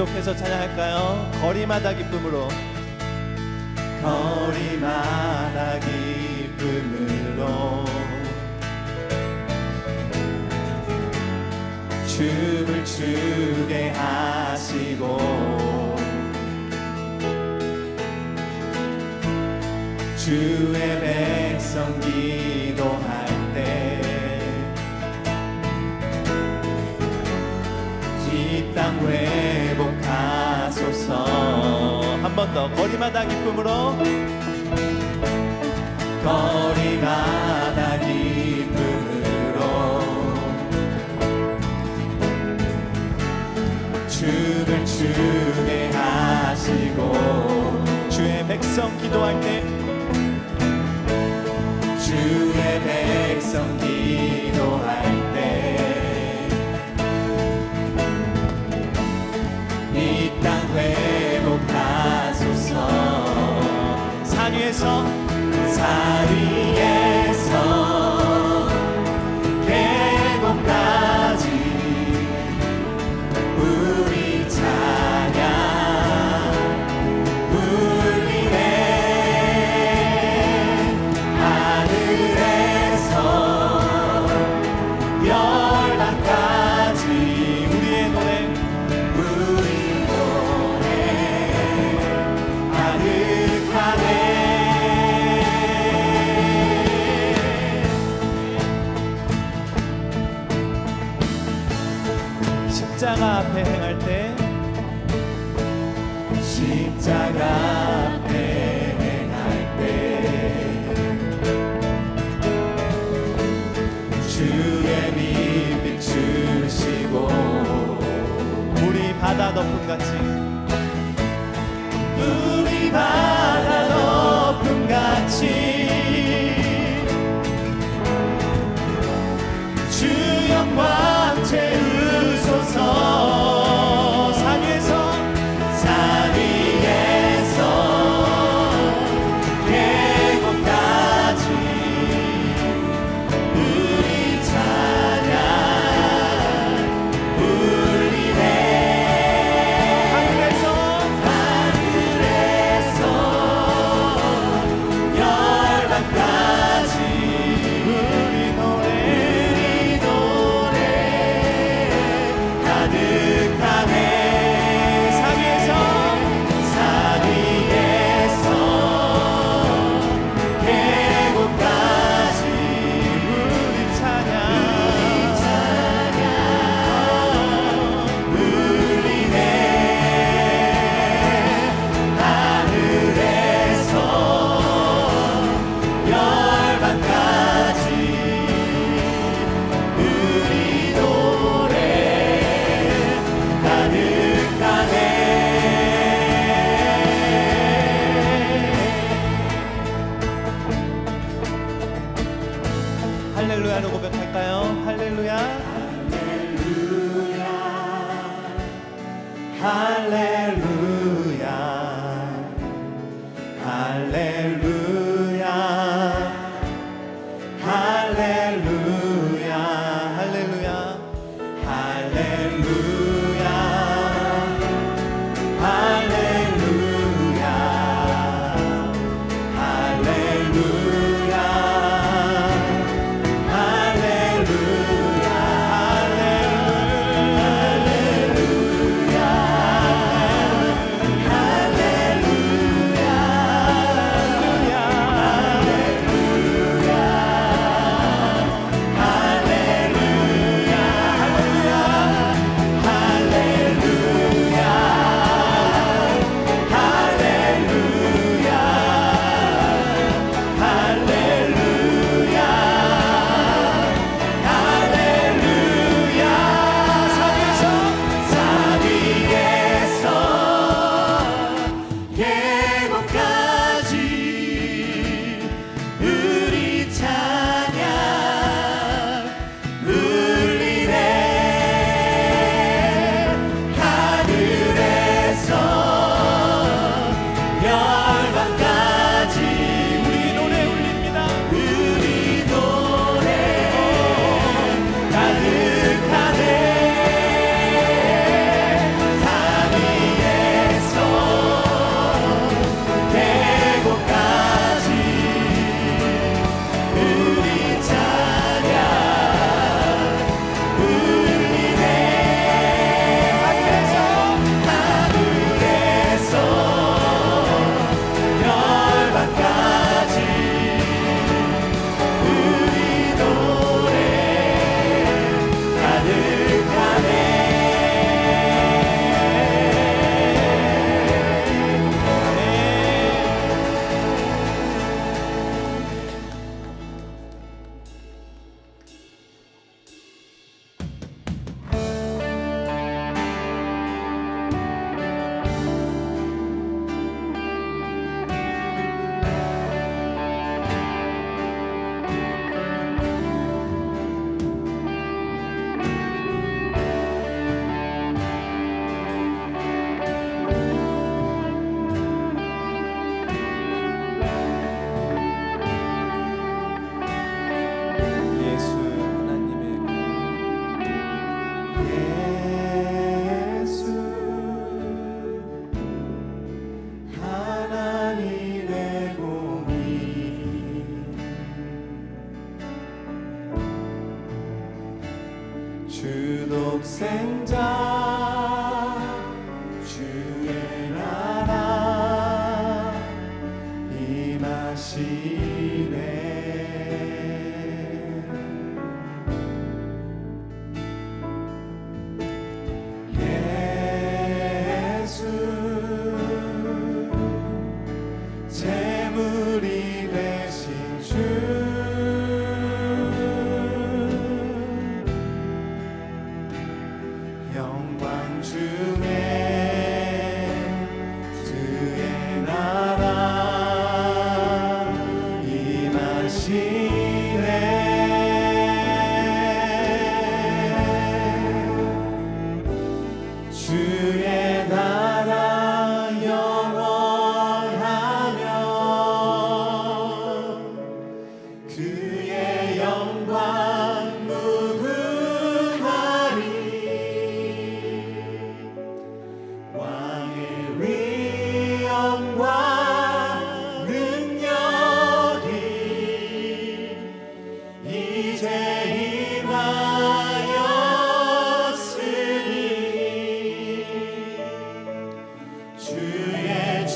계속해서 찬양할까요? 거리마다 기쁨으로. 거리마다 기쁨으로. 춤을 추게 하시고. 주의 배 한 번 더. 거리마다 기쁨으로. 거리마다 기쁨으로. 춤을 추게 하시고 주의 백성 기도할 때 주의 백성 기 성사위에 aplicativo.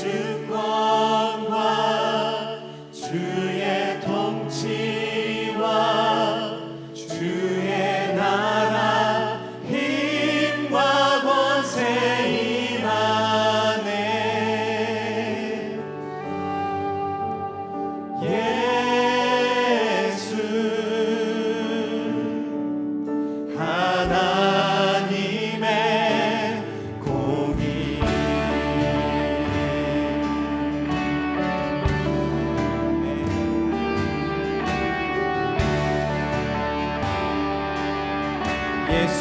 to God.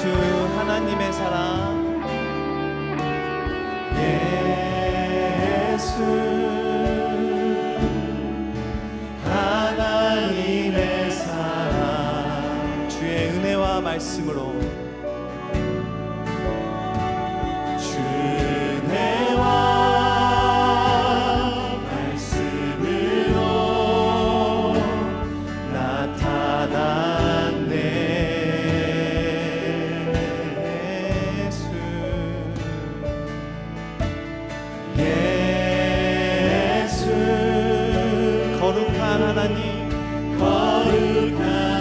주 하나님의 사랑. 예수 하나님의 사랑. 주의 은혜와 말씀으로. 하나님 거룩한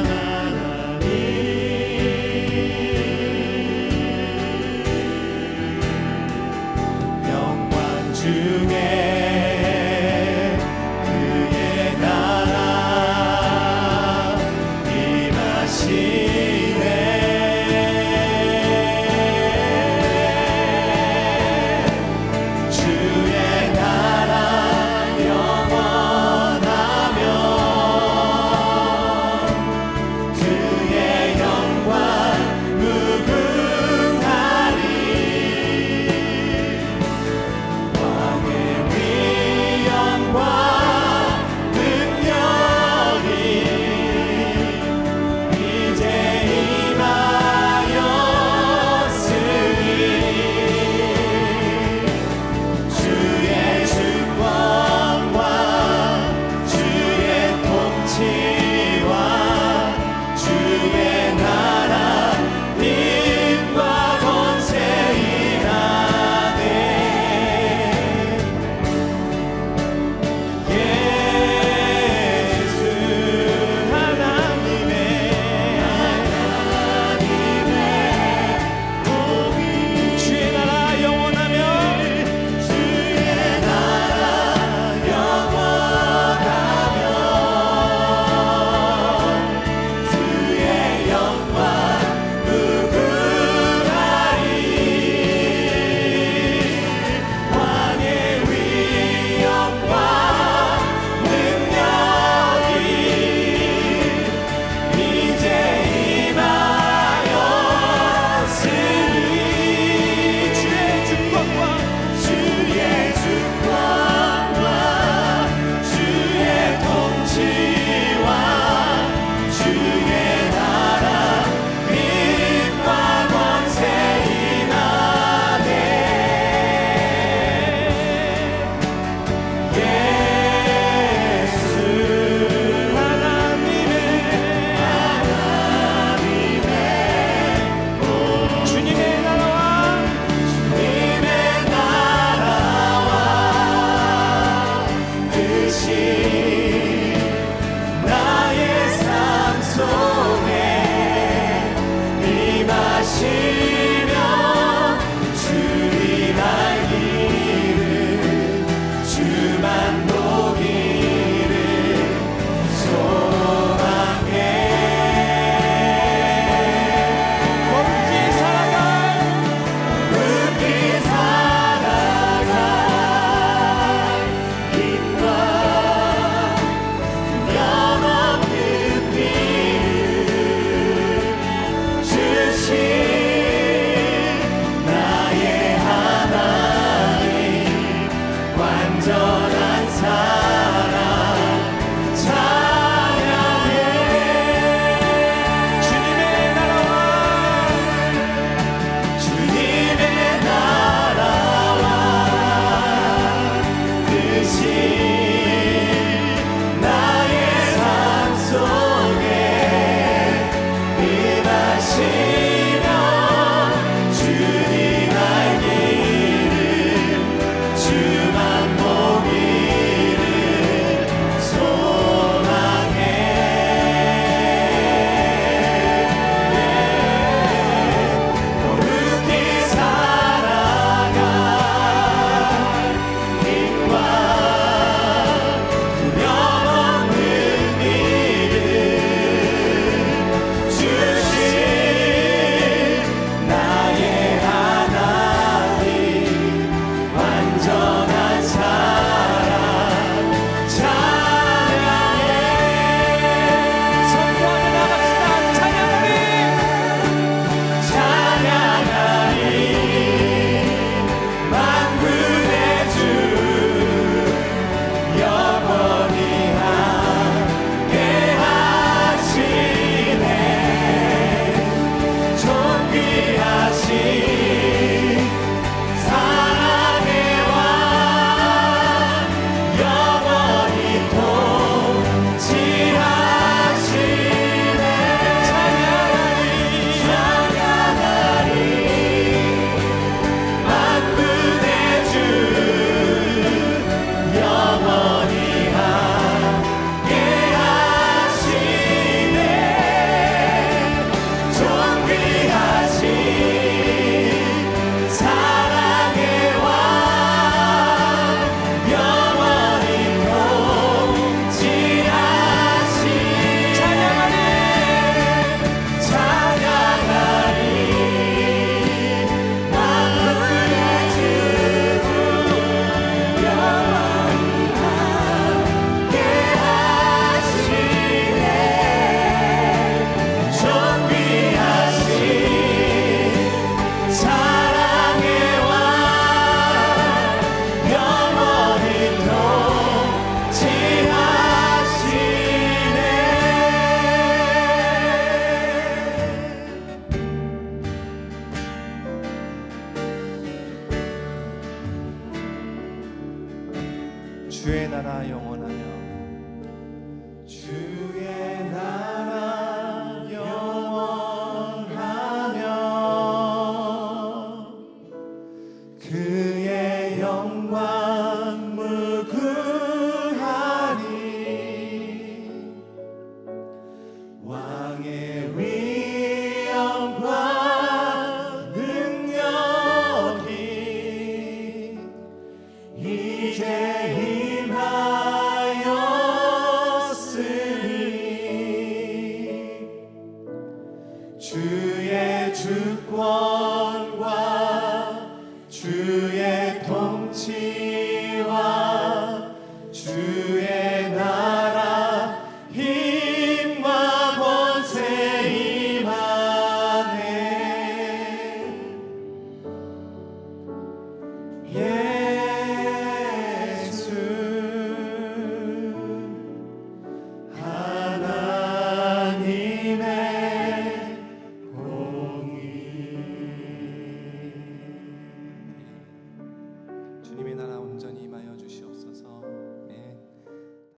주의 나라 영원하며 주의 주권과 주의 통치.